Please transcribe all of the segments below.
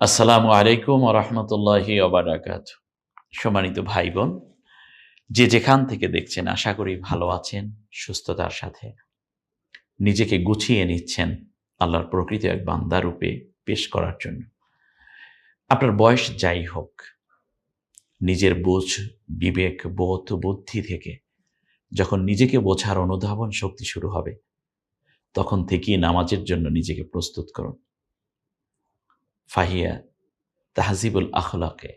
আসসালামু আলাইকুম রহমতুল্লাহি ওবারাকাত সম্মানিত ভাই বোন যে যেখান থেকে দেখছেন, আশা করি ভালো আছেন, সুস্থতার সাথে। নিজেকে গুছিয়ে নিচ্ছেন আল্লাহর প্রকৃত এক বান্দা রূপে পেশ করার জন্য। আপনার বয়স যাই হোক, নিজের বোঝ, বিবেক, বোধ, বুদ্ধি থেকে যখন নিজেকে বোঝার অনুধাবন শক্তি শুরু হবে, তখন থেকেই নামাজের জন্য নিজেকে প্রস্তুত করুন। ফাহিয়া তাহজিবুল আখলাকে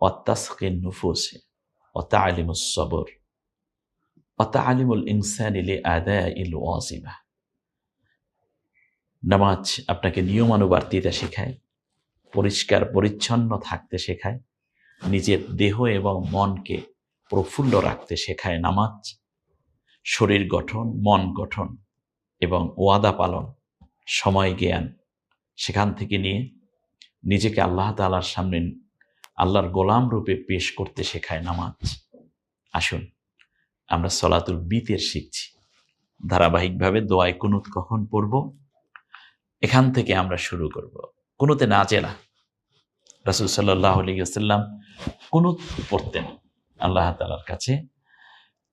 অত্তাসকে নুফুসে অতা আলিমুস সবর অতা আলিমুল ইনসান ইলে আদা ইল ওয়াজিবা নামাজ আপনাকে নিয়মানুবর্তিতা শেখায়, পরিষ্কার পরিচ্ছন্ন থাকতে শেখায়, নিজের দেহ এবং মনকে প্রফুল্ল রাখতে শেখায় নামাজ, শরীর গঠন, মন গঠন এবং ওয়াদা পালন, সময় জ্ঞান সেখান থেকে নিয়ে নিজেকে আল্লাহ তালার সামনে আল্লাহর গোলাম রূপে পেশ করতে শেখায় নামাজ। আসুন, আমরা সলাতুল বিতের শিখছি। ধারাবাহিকভাবে দোয়ায় কুনুত কখন পড়ব? এখান থেকে আমরা শুরু করব। কুনুতে না জেলা রাসুল সাল্লাহ আলিয়াল্লাম কুনুত পড়তেন আল্লাহ তালার কাছে।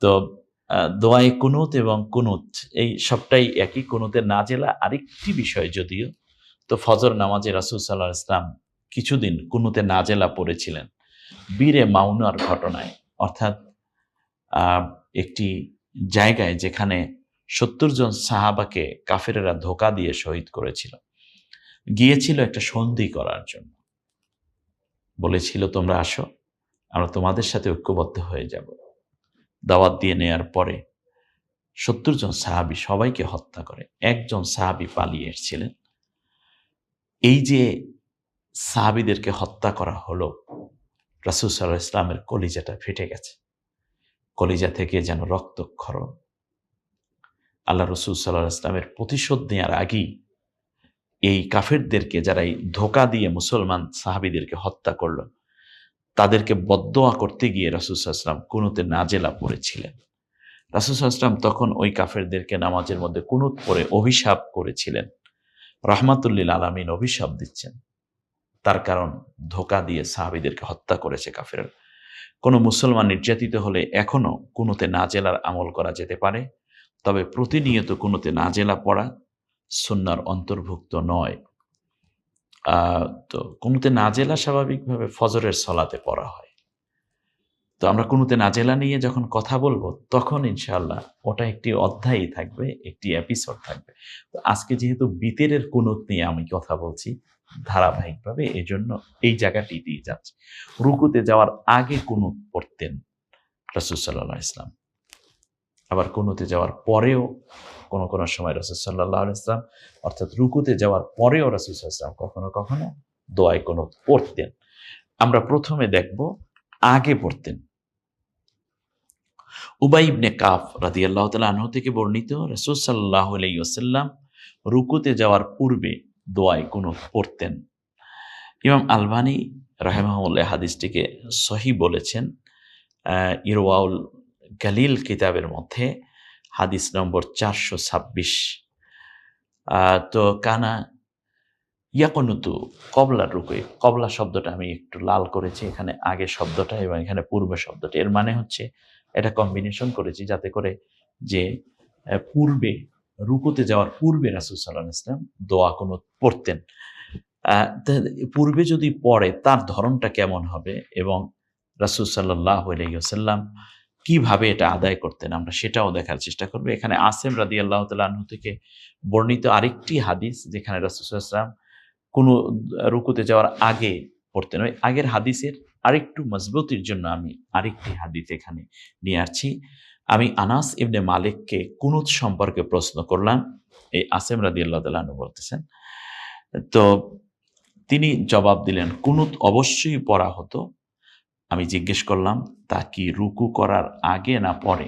তো দোয়ায় কুনুত এবং কুনুত এই সবটাই একই, কুনুতের না জেলা আরেকটি বিষয় যদিও তো ফজর নামাজে রাসুল সাল্লাহ ইসলাম কিছুদিন কুনুতে নাজেলা পড়েছিলেন। বীরে মাউনার ঘটনায়। অর্থাৎ একটি জায়গায় যেখানে সত্তর জন সাহাবাকে কাফেরেরা ধোকা দিয়ে শহীদ করেছিল। গিয়েছিল একটা সন্ধি করার জন্য। বলেছিল, তোমরা আসো, আমরা তোমাদের সাথে ঐক্যবদ্ধ হয়ে যাব। দাওয়াত দিয়ে নেয়ার পরে সত্তর জন সাহাবি সবাইকে হত্যা করে। একজন সাহাবি পালিয়ে এসেছিলেন। এই যে সাহাবিদেরকে হত্যা করা হলো, রাসুল সাল্লাহ ইসলামের কলিজাটা ফেটে গেছে। কলিজা থেকে যেন রক্তক্ষরণ। আল্লাহ রসুল সাল্লাহ ইসলামের প্রতিশোধ নেওয়ার আগেই এই কাফেরদেরকে যারা এই ধোকা দিয়ে মুসলমান সাহাবিদেরকে হত্যা করল, তাদেরকে বদোয়া করতে গিয়ে রাসুসাল্লাম কুনুতে নাজেলা পড়েছিলেন। রাসুসাল্লাম তখন ওই কাফেরদেরকে নামাজের মধ্যে কুনুত পরে অভিশাপ করেছিলেন। রহমাতুল্লিল আলমিন অভিশাপ দিচ্ছেন। তার কারণ ধোকা দিয়ে সাহাবিদেরকে হত্যা করেছে কাফের কোনো মুসলমান নির্যাতিত হলে এখনও কোনোতে নাজেলার আমল করা যেতে পারে, তবে প্রতিনিয়ত কোনোতে নাজেলা পড়া সুন্নার অন্তর্ভুক্ত নয়। তো কোনোতে নাজেলা স্বাভাবিকভাবে ফজরের সলাতে পড়া হয়। তো আমরা কোনোতে নাজেলা নিয়ে যখন কথা বলব, তখন ইনশাল্লাহ ওটা একটি অধ্যায়ই থাকবে, একটি এপিসোড থাকবে। তো আজকে যেহেতু বিতেরের কুনুত নিয়ে আমি কথা বলছি ধারাবাহিকভাবে এই জন্য এই জায়গাটি দিয়ে যাচ্ছে। রুকুতে যাওয়ার আগে কুনুত পড়তেন রসুসাল্লাহ ইসলাম আবার কুনুতে যাওয়ার পরেও কোনো কোনো সময় রসুসাল্লাহ ইসলাম অর্থাৎ রুকুতে যাওয়ার পরেও রসুসাল্লাম কখনো কখনো দোয়ায় কোনো পড়তেন। আমরা প্রথমে দেখব আগে পড়তেন। উবাই ইবনে কাফ রাদি আল্লাহ আনহ থেকে বর্ণিত রসুল সাল্লাহ আলাইসাল্লাম রুকুতে যাওয়ার পূর্বে দোয়ায় কোনো পড়তেন। ইমাম আলবানি রাহেমাহুল্লাহ হাদিসটিকে সহি বলেছেন ইরওয়াউল গালিল কিতাবের মধ্যে হাদিস নম্বর চারশো ছাব্বিশ। তো কানা ইয়াকনুতু কবলা রুকুই, কবলা শব্দটা আমি একটু লাল করেছি, এখানে আগে শব্দটা এবং এখানে পূর্বে শব্দটা। এর মানে হচ্ছে এটা কম্বিনেশন করেছি যাতে করে যে পূর্বে রুকুতে যাওয়ার পূর্বে রাসুল সাল্লাহ ইসলাম দোয়া কোনো পড়তেন। পূর্বে যদি পড়ে, তার ধরনটা কেমন হবে এবং রাসুল সাল্লাহ আলহিউসাল্লাম কীভাবে এটা আদায় করতেন? আমরা সেটাও দেখার চেষ্টা করব। এখানে আসেম রাদি আল্লাহ তালু থেকে বর্ণিত আরেকটি হাদিস যেখানে রাসুসাল্লাম কোনো রুকুতে যাওয়ার আগে পড়তেন। ওই আগের হাদিসের আরেকটু মজবুতির জন্য আমি আরেকটি হাদিস এখানে নিয়ে আসছি। আমি আনাস ইবনে মালিককে কুনুত সম্পর্কে প্রশ্ন করলাম। এই আসেম রাদি আল্লাহ তালু বলতেছেন, তো তিনি জবাব দিলেন, কুনুত অবশ্যই পড়া হতো। আমি জিজ্ঞেস করলাম, তা কি রুকু করার আগে না পরে?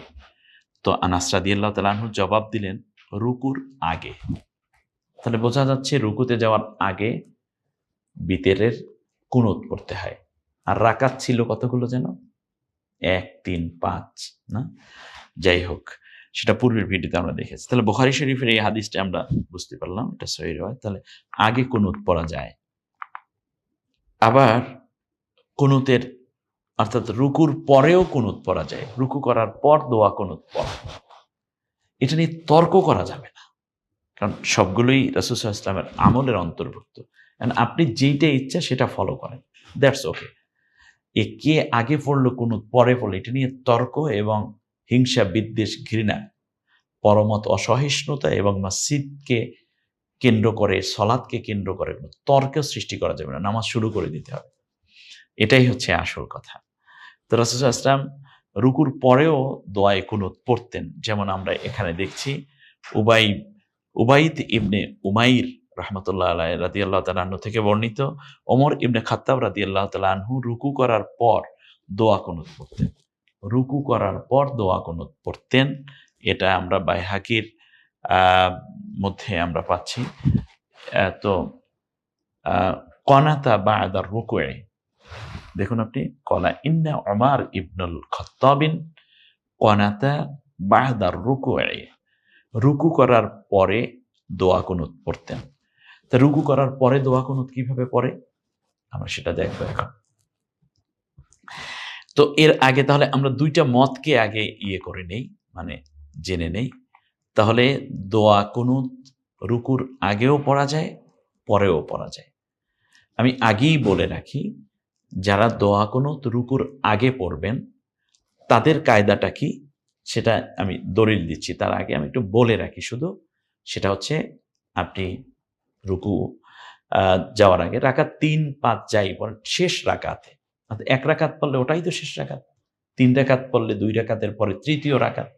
তো আনাস রাদি আল্লাহ তালাহু জবাব দিলেন, রুকুর আগে। তাহলে বোঝা যাচ্ছে রুকুতে যাওয়ার আগে বিতেরের কুনুত পড়তে হয়। আর রাকাত ছিল কতগুলো যেন? এক, তিন, পাঁচ, না? যাই হোক, সেটা পূর্বের ভিডিওতে আমরা দেখেছি। তাহলে বোখারি শরীফের এই হাদিসটা আমরা বুঝতে পারলাম, এটা সহি হয় তাহলে আগে কোন পড়া যায়। আবার কুনুতের, অর্থাৎ রুকুর পরেও কুনুত পড়া যায়। রুকু করার পর দোয়া কুনুত পড়া। এটা নিয়ে তর্ক করা যাবে না। কারণ সবগুলোই রাসুসাহ ইসলামের আমলের অন্তর্ভুক্ত। আপনি যেইটা ইচ্ছা সেটা ফলো করেন। দ্যাটস ওকে এ কে আগে পড়ল কোনো, পরে পড়ল, এটা নিয়ে তর্ক এবং হিংসা বিদ্বেষ ঘৃণা। পরমত অসহিষ্ণুতা এবং মসজিদকে কেন্দ্র করে সলাদকে কেন্দ্র করে কোনো তর্কেও সৃষ্টি করা যাবে না, নামাজ শুরু করে দিতে হবে। এটাই হচ্ছে আসল কথা। তো রাসুল আসলাম রুকুর পরেও দোয়ায় কুনুত পড়তেন। যেমন আমরা এখানে দেখছি, উবাই, উবাইদ ইবনে উমাইর রহমতুল্লাহ আলাই রাদি আল্লাহ তালাহ থেকে বর্ণিত। ওমর ইবনে খাত্তাব রাদি আল্লাহ তালাহু রুকু করার পর দোয়া কুনুত পড়তেন। রুকু করার পর দোয়া কুনুত পড়তেন। এটা আমরা বাইহাকির মধ্যে আমরা পাচ্ছি। তো কনাতা বা আদার রুকুয়ে দেখুন আপনি, কলা ইন্না ওমার ইবনুল খত্তাবিন কনাতা বাহদার রুকুয়ে রুকু করার পরে দোয়া কুনুত পড়তেন। তা রুকু করার পরে দোয়া কুনুত কীভাবে পড়ে আমরা সেটা দেখব এখন। তো এর আগে তাহলে আমরা দুইটা মতকে আগে ইয়ে করে নেই মানে জেনে নেই। তাহলে দোয়া কুনুত রুকুর আগেও পড়া যায়, পরেও পড়া যায়। আমি আগেই বলে রাখি, যারা দোয়া কোনো রুকুর আগে পড়বেন, তাদের কায়দাটা কি? সেটা আমি দলিল দিচ্ছি, তার আগে আমি একটু বলে রাখি শুধু। সেটা হচ্ছে আপনি রুকু যাওয়ার আগে। রাকাত তিন, পাঁচ যাই পড়েন শেষ রাকাতে। এক রাকাত পড়লে ওটাই তো শেষ রাকাত। তিন রাকাত পড়লে দুই রাকাতের পরে তৃতীয় রাকাত।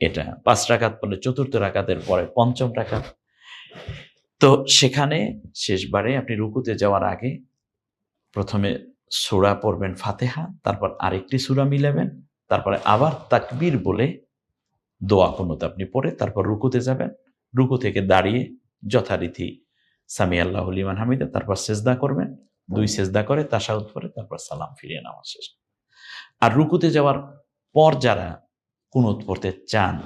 এটা পাঁচ রাকাত পড়লে চতুর্থ রাকাতের পরে পঞ্চম রাকাত। তো সেখানে শেষবারে আপনি রুকুতে যাওয়ার আগে প্রথমে সুরা পড়বেন ফাতেহা, তারপর আরেকটি সুরা মিলাবেন, তারপরে আবার তাকবীর বলে দোয়া কুনুত আপনি পড়ে তারপর রুকুতে যাবেন। রুকু থেকে দাঁড়িয়ে যথারীতি সামি আল্লাহ লিমান হামিদা তারপর সেজদা করবেন। দুই সেজদা করে তাসাউদ করে তারপর সালাম ফিরিয়ে নেওয়া শেষ। আর রুকুতে যাওয়ার পর যারা কুনুত পড়তে চান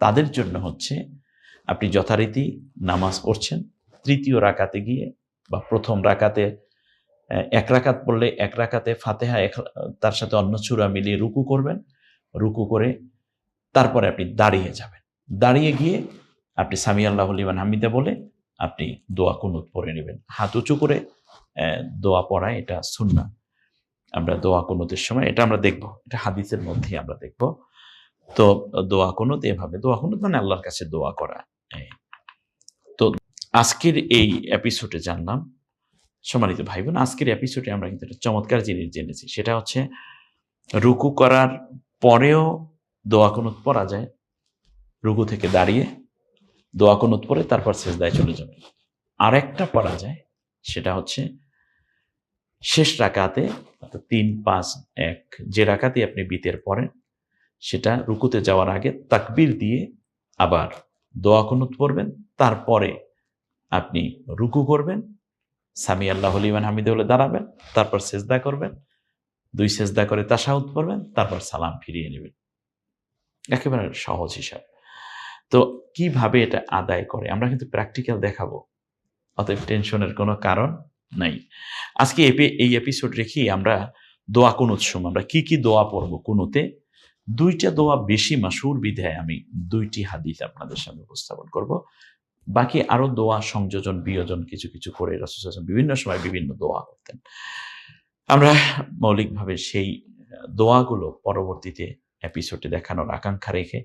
তাদের জন্য হচ্ছে আপনি যথারীতি নামাজ পড়ছেন তৃতীয় রাকাতে গিয়ে বা প্রথম রাকাতে এক রাকাত পড়লে এক রাকাতে ফাতেহা এক তার সাথে অন্য চূড়া মিলিয়ে রুকু করবেন। রুকু করে তারপরে আপনি দাঁড়িয়ে যাবেন। দাঁড়িয়ে গিয়ে আপনি সামি আল্লাহ লিমান হামিদা বলে আপনি দোয়া কুনুত পড়ে নেবেন। হাত উঁচু করে দোয়া পড়া এটা সুন্না আমরা দোয়া কুনুতের সময় এটা আমরা দেখব, এটা হাদিসের মধ্যেই আমরা দেখব। তো দোয়া কুনুত এভাবে, দোয়া কুনুত মানে আল্লাহর কাছে দোয়া করা। তো আজকের এই এপিসোডে জানলাম, সম্মানিত ভাই বোন আজকের এপিসোডে আমরা কিন্তু একটা চমৎকার জিনিস জেনেছি, সেটা হচ্ছে রুকু করার পরেও দোয়া কুনুত পড়া যায়। রুকু থেকে দাঁড়িয়ে দোয়া কুনুত পরে তারপর সেজদায় চলে যাবে। আর একটা পড়া যায়, সেটা হচ্ছে শেষ রাকাতে তিন, পাঁচ, এক, যে রাকাতে আপনি বিতের পড়েন সেটা রুকুতে যাওয়ার আগে তাকবীর দিয়ে আবার দোয়া কুনুত পড়বেন, তারপরে আপনি রুকু করবেন, সামি আল্লাহ হলিমান হামিদে হলে দাঁড়াবেন, তারপর সেজদা করবেন, দুই সেজদা করে তাসাউদ করবেন তারপর সালাম ফিরিয়ে নেবেন। একেবারে সহজ হিসাব। তো কীভাবে এটা আদায় করে? আমরা কিন্তু প্র্যাকটিক্যাল দেখাবো। অতএব টেনশনের কোনো কারণ নাই। আজকে এই এপিসোড রেখেই আমরা দোয়া কুনুত সময় আমরা কি কি দোয়া পড়ব কুনুতে? দুইটা দোয়া বেশি মাসুর বিধায় আমি দুইটি হাদিস আপনাদের সামনে উপস্থাপন করব। বাকি আরও দোয়া সংযোজন, বিয়োজন কিছু কিছু করে বিভিন্ন সময় বিভিন্ন দোয়া করতেন। আমরা মৌলিকভাবে সেই দোয়াগুলো পরবর্তীতে এপিসোডে দেখানোর আকাঙ্ক্ষা রেখে